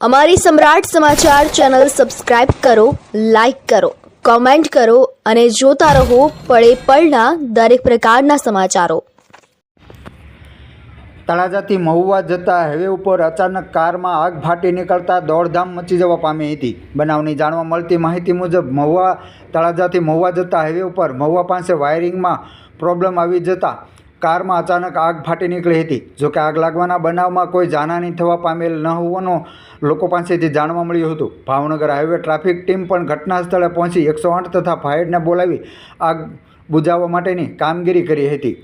અમારી સમ્રાટ સમાચાર ચેનલ સબસ્ક્રાઇબ કરો, લાઇક કરો, કોમેન્ટ કરો અને જોતા રહો પળે પળના દરેક પ્રકારના સમાચારો. તળાજાથી મહુવા જતા હાઈવે ઉપર અચાનક કારમાં આગ ફાટી નીકળતા દોડધામ મચી જવા પામી હતી. બનાવની જાણવા મળતી માહિતી મુજબ, મહુવા તળાજાથી મહુવા જતા હાઈવે ઉપર મહુવા પાસે વાયરિંગમાં પ્રોબ્લેમ આવી જતા કારમાં અચાનક આગ ફાટી નીકળી હતી. જોકે આગ લાગવાના બનાવમાં કોઈ જાનહાની થવા પામેલ ન હોવાનો લોકો પાસેથી જાણવા મળ્યું હતું. ભાવનગર હાઈવે ટ્રાફિક ટીમ પણ ઘટના સ્થળે પહોંચી એકસો આઠ તથા ફાયરને બોલાવી આગ બુઝાવવા માટેની કામગીરી કરી હતી.